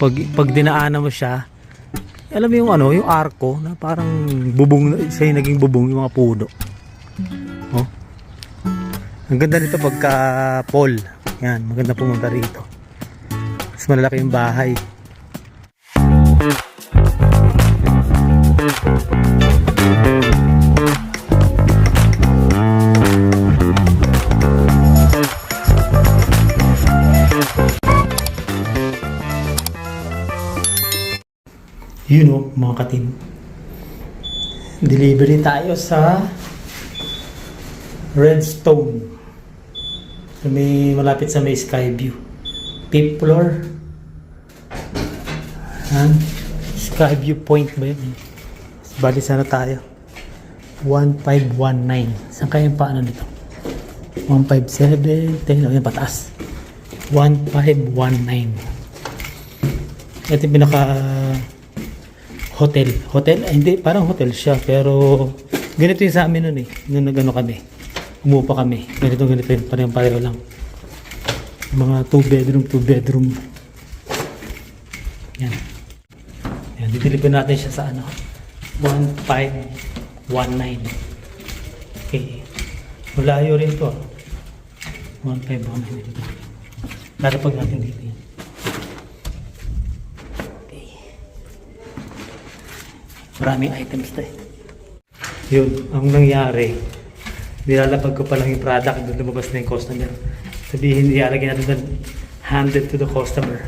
pag pag dinaanan mo siya alam mo yung ano yung arko na parang bubong yung naging bubong yung mga puno. Oh. Ang ganda nito pagka Paul yan maganda pumunta rito. Mas malalaki yung bahay yun o mga katim. Delivery tayo sa Redstone. May malapit sa may Skyview fifth floor. Ha? Skyview Point ba yun? Bali sana tayo. 1519 saan kaya yung paano dito 157 tingnan yung pataas. 1519 ito yung pinaka hotel. Hotel? Ay, hindi, parang hotel siya. Pero ganito yung sa amin nun eh. Nung nagano kami. Umupa kami. Ganito, ganito yun. Parang pareho lang. Mga 2 bedroom, 2 bedroom. Yan. Yan. Ditilipin natin siya sa ano. 1519. Okay. Malayo rin to. ah. 1519 dito. Lalapag natin dito yan. Maraming items to eh. Yun, ang nangyari, nilalapag ko pa lang yung product, doon lumabas na yung customer. Sabihin, ialagay natin doon, handed to the customer.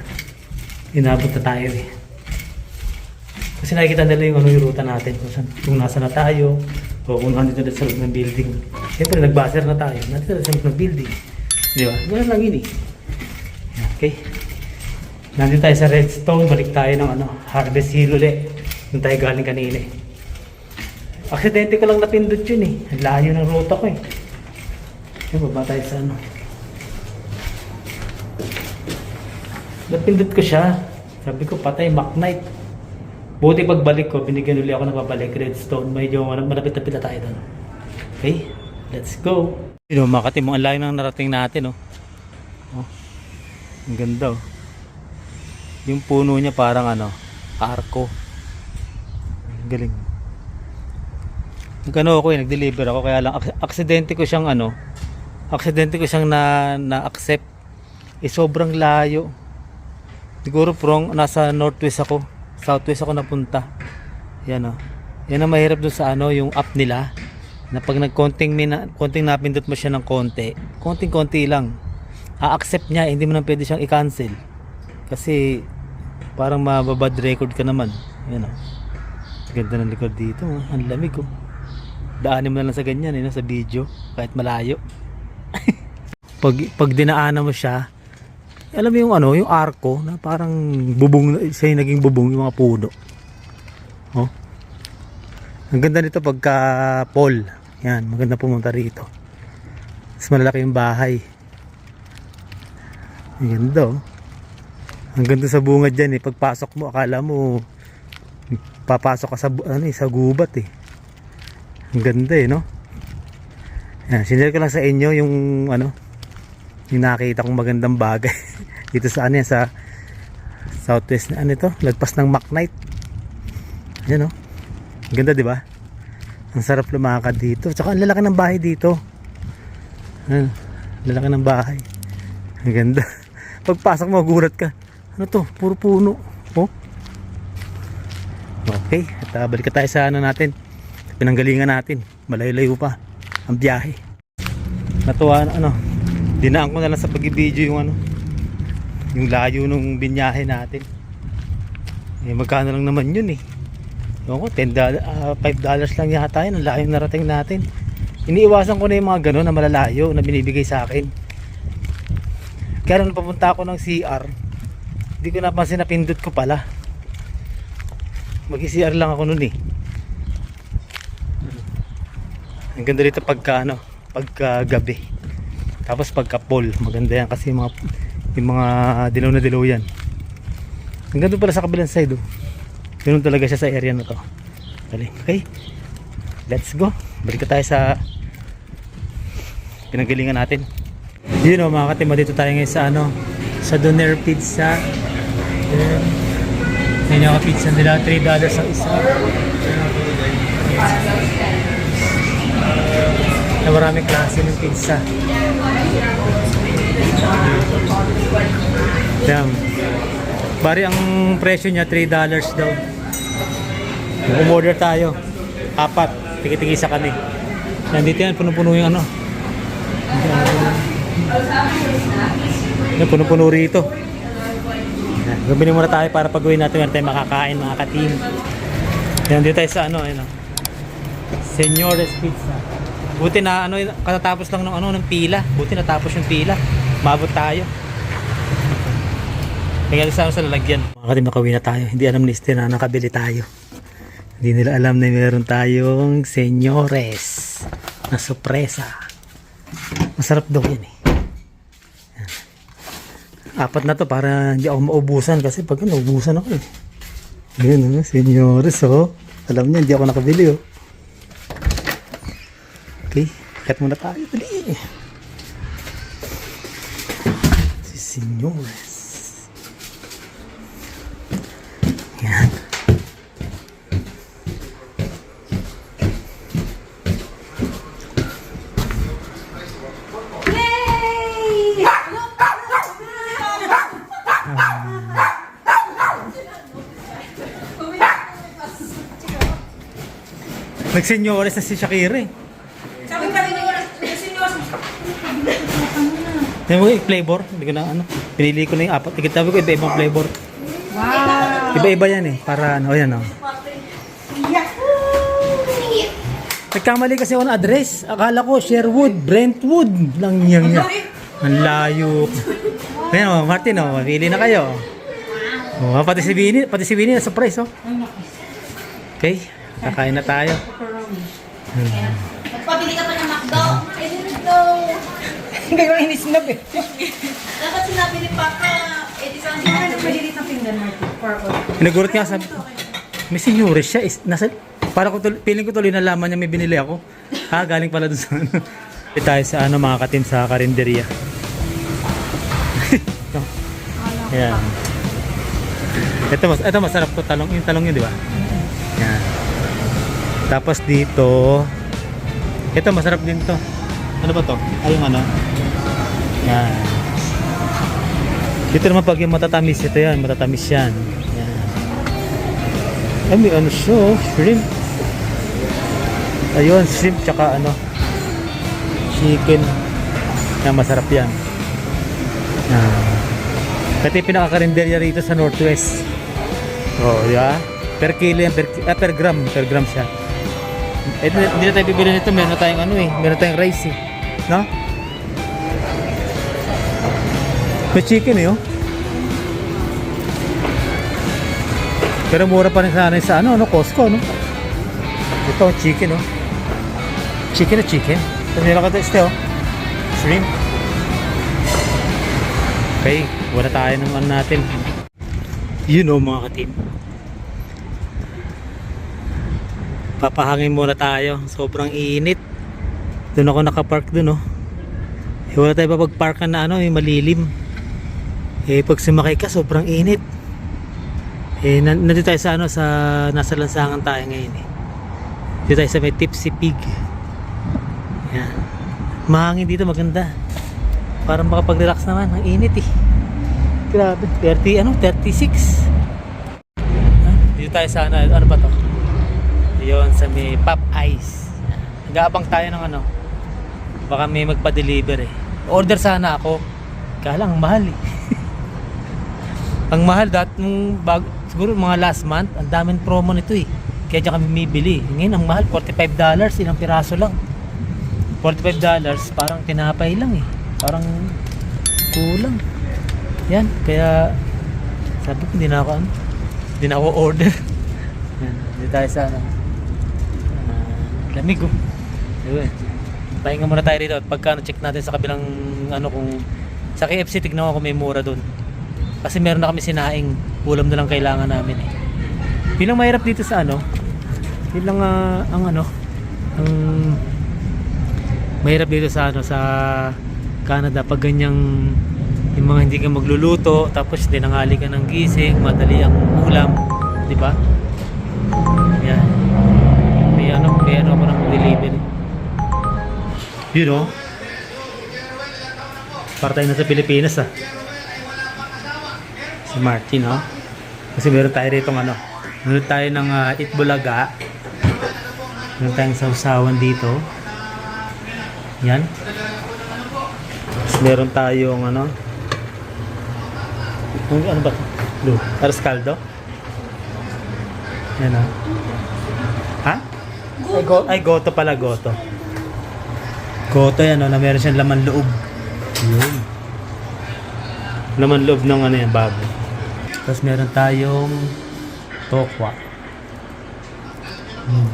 Inabot na tayo eh. Kasi nakikita nila yung ano yung ruta natin, kung, saan, kung nasa na tayo, o kung nandito na sa loob ng building. Siyempre, nag-buzzer na tayo, nandito na sa loob ng building. Di ba? Ganun lang yun eh. Okay. Nandito tayo sa Redstone, balik tayo ng ano, Harvest Hill ulit. Doon tayo galing kanina eh. Aksidente ko lang napindot yun eh. Layo ng ruta ko eh. Yung baba tayo sa ano. Napindot ko siya. Sabi ko, patay, Knight. Buti pagbalik ko, binigyan ulit ako ng babalik Redstone. Medyo malapit-lapit na tayo doon. Okay, let's go. Yun know, Makati mo, ang layo ng narating natin oh. oh. Ang ganda oh. Yung puno niya parang ano, arko. Galing. Nagano ako eh, nag-deliver ako kaya lang ak- aksidente ko siyang ano, aksidente ko siyang na na-accept. Eh sobrang layo. Siguro from nasa northwest ako, southwest ako napunta. Yan oh. Yan ang mahirap dun sa ano, yung app nila. Na pag nagkonting mina, konting napindot mo siya ng konti, konting-konti lang. A-accept niya, hindi mo na pwede siyang i-cancel. Kasi parang mababad record ka naman. Yan oh. Ganda ng likod dito, oh. ang lamig oh. Daanin mo na lang sa ganyan, eh, no? sa video, kahit malayo. pag, pag dinaanan mo siya, alam mo yung ano, yung arko, na parang bubong, siya naging bubong yung mga puno. Oh. Ang ganda nito pagka Paul. Yan, maganda pumunta rito. Mas malalaki yung bahay. Ang ganda oh. Ang ganda sa bunga dyan eh. Pagpasok mo, akala mo papasok ka sa, ano, eh, sa gubat eh. Ang ganda eh, no? Yan, sinare ko lang sa inyo yung ano, yung nakita kong magandang bagay. Dito sa ano yan, sa southwest na ano ito, lagpas ng Macknight. Yan oh. Ang ganda, di ba? Ang sarap lumakad dito. Tsaka ang lalaki ng bahay dito. Ano, lalaki ng bahay. Ang ganda. Pagpasok mo, gurat ka. Ano to? Puro puno. Okay, at uh, balik tayo sa ano natin. Pinanggalingan natin. Malayo-layo pa ang biyahe. Natuwa na ano. Dinaan ko na lang sa pag-video yung ano. Yung layo nung binyahe natin. Eh magkano lang naman yun eh. Ewan ko, 10 dollars, 5 dollars lang yata yun. Ang layo narating natin. Iniiwasan ko na yung mga gano'n na malalayo na binibigay sa akin. Kaya nung papunta ako ng CR, hindi ko napansin na pindot ko pala. Mag-CR lang ako nun eh. Ang ganda dito pagka ano, pagka gabi. Tapos pagka fall, maganda yan kasi mga yung mga dilaw na dilaw yan. Ang ganda pala sa kabilang side oh. Ganun talaga siya sa area na to. Dali, okay? Let's go. Balik tayo sa pinanggalingan natin. Yun o mga katima dito tayo ngayon sa ano sa Doner Pizza order. Sa inyo ang pizza nila, $3 ang isa. Na maraming klase ng pizza. Damn. Bari ang presyo niya $3 daw. Kung umorder tayo, apat, tiki-tiki sa kami. Nandito yan, puno-puno yung ano. Yan, puno-puno rito. Yan, Bumili muna tayo para pag-uwi natin, meron tayong makakain mga ka-team. Yan, dito tayo sa ano, ano. Señores Pizza. Buti na ano, katatapos lang ng ano ng pila. Buti natapos yung pila. Mabot tayo. Kaya sa sa lalagyan. Mga katim nakauwi na tayo. Hindi alam ni Esther na nakabili tayo. Hindi nila alam na meron tayong senyores na sorpresa. Masarap daw yan eh. Apat na to para hindi ako maubusan kasi pag ano, ubusan ako eh. Ayun, oh, senyores oh. Alam niya, hindi ako nakabili oh. Okay, cut muna tayo. Dali. Si senyores. Yan. Nagsenyores na si Shakira eh. Sabi kami niyo na seryoso. Yung mga flavor, hindi ko na ano. Pinili ko na yung apat. Sabi ko iba-ibang flavor. Wow! Iba-iba yan eh. Para ano, yan oh. Nagkamali kasi ako ng address. Akala ko Sherwood, Brentwood lang yan nga. Ang layo. Ayan oh, Martin oh, mapili na kayo. Oh, pati si Vinny, pati si Vinny na surprise oh. Okay, kakain na tayo. Magpabili ka pa ng McDo. I didn't know. Hindi ko inisnab eh. Dapat sinabi ni Papa, eh di sana Ano pwede dito finger Martin? For all. Pinagulat nga sabi ko, may senyores siya. Is, nasa, para ko tuloy, feeling ko tuloy nalaman niya may binili ako. Ha, galing pala dun sa ano. Dito tayo sa ano mga katim sa karinderya. Ito. Yan. Ito, mas, ito masarap to talong. Yung talong yun, di ba? Tapos dito, ito masarap din to. Ano ba to? Ay, yung ano? Yan. Dito naman pag yung matatamis, ito yan, matatamis yan. Yan. Ay, may ano siya, oh, shrimp. Ayun, shrimp tsaka ano, chicken. Yan, masarap yan. Yan. Pati pinakakarinderya rito sa Northwest. Oh, yeah. Per kilo yan, per, ah, per gram, per gram siya. Eh, hindi na tayo bibili nito, meron na tayong ano eh, meron tayong rice eh. No? May chicken eh, oh. Pero mura pa rin sana sa ano, no, Costco, no? Ito, chicken, oh. Chicken na chicken. Ito nila ka este, oh. Shrimp. Okay, wala tayo ng ano natin. You know, mga katim. Papahangin muna tayo. Sobrang init. Doon ako nakapark doon, oh. Eh, wala tayo papagparkan na ano, yung malilim. Eh, pag sumakay ka, sobrang init. Eh, nan- nandito tayo sa ano, sa, nasa lansangan tayo ngayon eh. Dito tayo sa may Tipsy Pig. Yan. Mahangin dito, maganda. Parang makapag-relax naman, ang init eh. Grabe, 30, ano, 36. Ah, Dito tayo sa ano, ano ba to? Yun, sa may Pop Ice. Nag-aabang tayo ng ano, baka may magpa-deliver eh. Order sana ako. Kaya lang, ang mahal eh. ang mahal dat nung bag, siguro mga last month, ang daming promo nito eh. Kaya dyan kami bibili. Ngayon, ang mahal, $45, ilang piraso lang. $45, parang tinapay lang eh. Parang kulang. Yan, kaya sabi ko, hindi na ako, ano, hindi na ako order. Yan, hindi tayo sa ano. Lamig oh. Ayun. Pahinga muna tayo rito at pagka check natin sa kabilang ano kung sa KFC tignan ko kung may mura doon. Kasi meron na kami sinaing ulam na lang kailangan namin eh. Bilang mahirap dito sa ano, yun lang ah, ang ano, ang mahirap dito sa ano sa Canada pag ganyang Yung mga hindi ka magluluto, tapos tinangali ka ng gising, madali ang ulam, di ba? Delivery. You know? Para tayo na sa Pilipinas ah. Si Martin, oh. Kasi meron tayo rito ano. Meron tayo ng uh, Itbulaga. Meron tayong sausawan dito. Yan. Tapos meron tayong ano. Ano, ba ito? Aras caldo. Yan ah. Ay, go, ay, goto pala, goto. Goto yan, oh, na meron siyang laman loob. Yun. Laman loob ng ano yan, baboy. Tapos meron tayong tokwa. Hmm.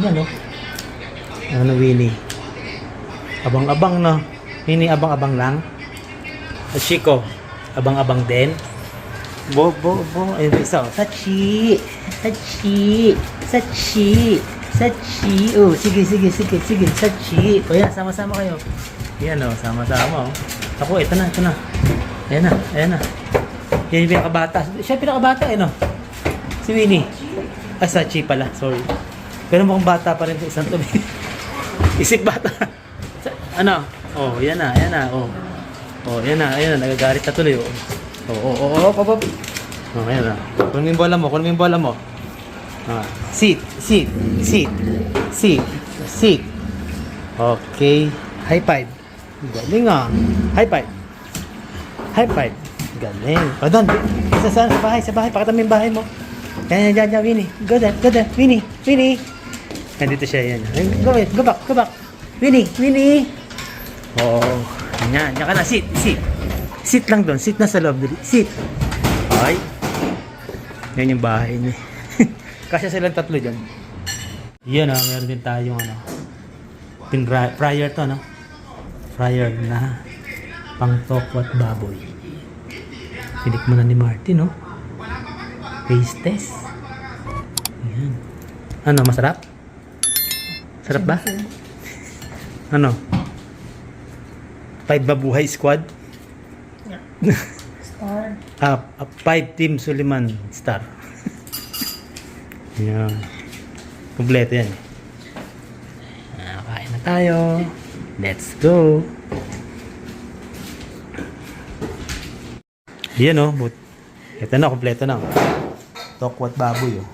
Yan, oh. Ano, Winnie? Abang-abang, no? Winnie, abang-abang lang? At Chico, abang-abang din? Bo, bo, bo. Ayun, isa, oh. Sachi! Sachi! Sachi! Sachi! Oh, sige, sige, sige, sige. Sachi! O yan, sama-sama kayo. Yan, oh. Sama-sama, oh. Ako, ito na, ito na. Ayan na, ayan na. Yan yung pinakabata. Siya pinakabata, eh, no? Si Winnie. Ah, Sachi pala, sorry. Pero mukhang bata pa rin sa isang tabi. Isip bata. Ano? Oh, yan na, yan na, oh. Oh, yan na, yan na, nagagalit na tuloy, oh. Oh, oh, oh, oh, oh, oh. Oh, na. Kunin mo yung bola mo, kunin mo yung bola mo. Ah, sit, sit, sit, sit, sit. Okay. High five. Galing ah. High five. High five. Galing. O doon. Sa, sa, sa bahay, sa bahay. Pakita mo yung bahay mo. Yan, yan, yan, yan, Winnie. Go there, go there. Winnie, Winnie. Nandito siya, yan. Go, go back, go back. Winnie, Winnie. Oo. Yan, yan ka na. Sit, sit. Sit lang doon. Sit na sa loob. dali. Sit. Ay. Yan yung bahay niya. Kasi silang tatlo dyan. Yan ah, meron din tayong ano. Pin fryer to, no? Fryer na pang tokwat baboy. Pinik mo na ni Martin, no? Taste test. Yan. Ano, masarap? Sarap ba? ano? Five Babuhay Squad? Star. Ah, ah, five Team Suliman Star. yan. Kompleto yan. Ah, kain na tayo. Let's go. Yan oh, but ito na, kompleto na. Tokwat baboy oh.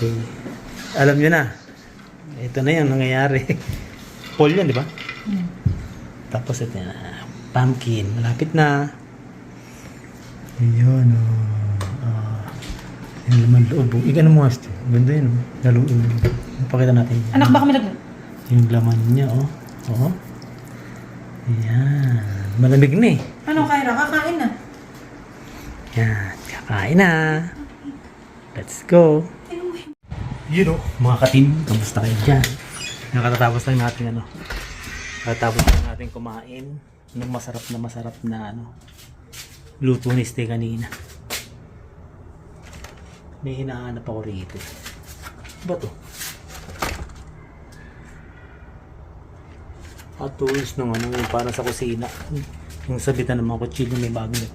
Okay. Alam nyo na. Ito na yung nangyayari. Paul yan, di ba? Tapos ito na, pumpkin. Malapit na. Ayan, oh. Ah. yung laman loob. oh. Ika na mo, Asti. Ganda yun, oh. Lalo, pakita natin. Anak, baka may nag... Yung laman niya, oh. Oo. Ayan. Malamig na eh. Ano, Kyra? Kakain na. Yan. Kakain na. Let's go. You know, mga katim, kamusta kayo dyan? Nakatatapos lang natin ano. Nakatapos lang natin kumain ng masarap na masarap na ano. Luto ni Ste kanina. May hinahanap ako rito. Ba to? Ah, tools ng ano, yung parang sa kusina. Yung sabitan ng mga kutsilyo may magnet.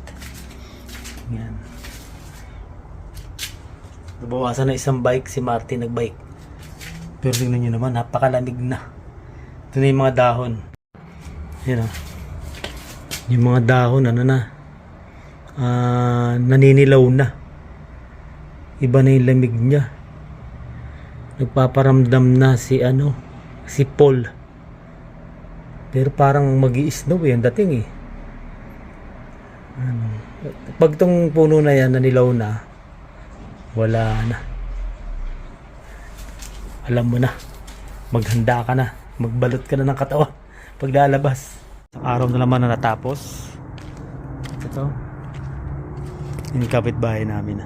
Yan. Nabawasan na isang bike si Martin nagbike. Pero tingnan nyo naman, napakalamig na. Ito na yung mga dahon. Yan o. Yung mga dahon, ano na. Ah, naninilaw na. Iba na yung lamig niya. Nagpaparamdam na si ano, si Paul. Pero parang mag snow eh, ang dating eh. Ano, pag tong puno na yan, nanilaw na, wala na. Alam mo na. Maghanda ka na. Magbalot ka na ng katawan. Pag lalabas. Sa araw na naman na natapos. Ito. Yung kapitbahay namin.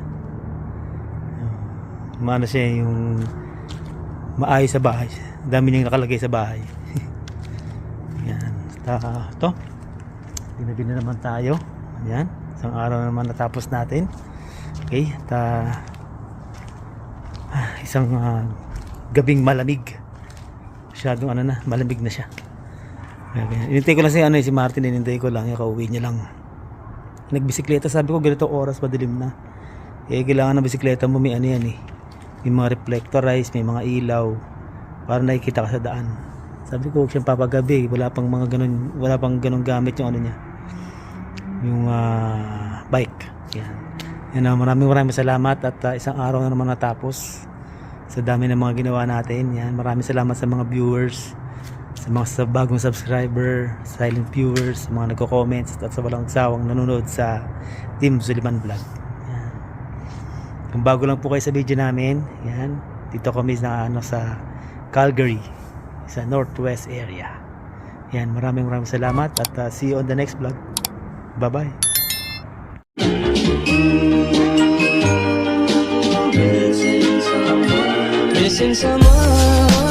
Maano siya yung maayos sa bahay. Dami niyang nakalagay sa bahay. Yan. Ta ito. Binabi na naman tayo. Yan. Isang araw na naman natapos natin. Okay. Ta ah, isang ah, gabing malamig. Masyadong ano na, malamig na siya. Ganyan. Inintay ko lang si, ano, eh, si Martin, inintay ko lang, kauwi niya lang. Nagbisikleta, sabi ko ganito oras madilim na. Eh, kailangan ng bisikleta mo may ano yan eh. May mga reflectorize, may mga ilaw. Para nakikita ka sa daan. Sabi ko, huwag siyang papagabi. Wala pang mga ganun, wala pang ganun gamit yung ano niya. Yung ah, bike. Yan. Yan na, maraming maraming salamat at ah, isang araw na naman natapos sa dami ng mga ginawa natin. Yan, maraming salamat sa mga viewers, sa mga sa bagong subscriber, silent viewers, sa mga nagko-comments at sa walang sawang nanonood sa Team Suliman Vlog. Yan. Kung bago lang po kayo sa video namin, yan, dito kami na ano sa Calgary, sa Northwest area. Yan, maraming maraming salamat at ah, see you on the next vlog. Bye-bye. Missing someone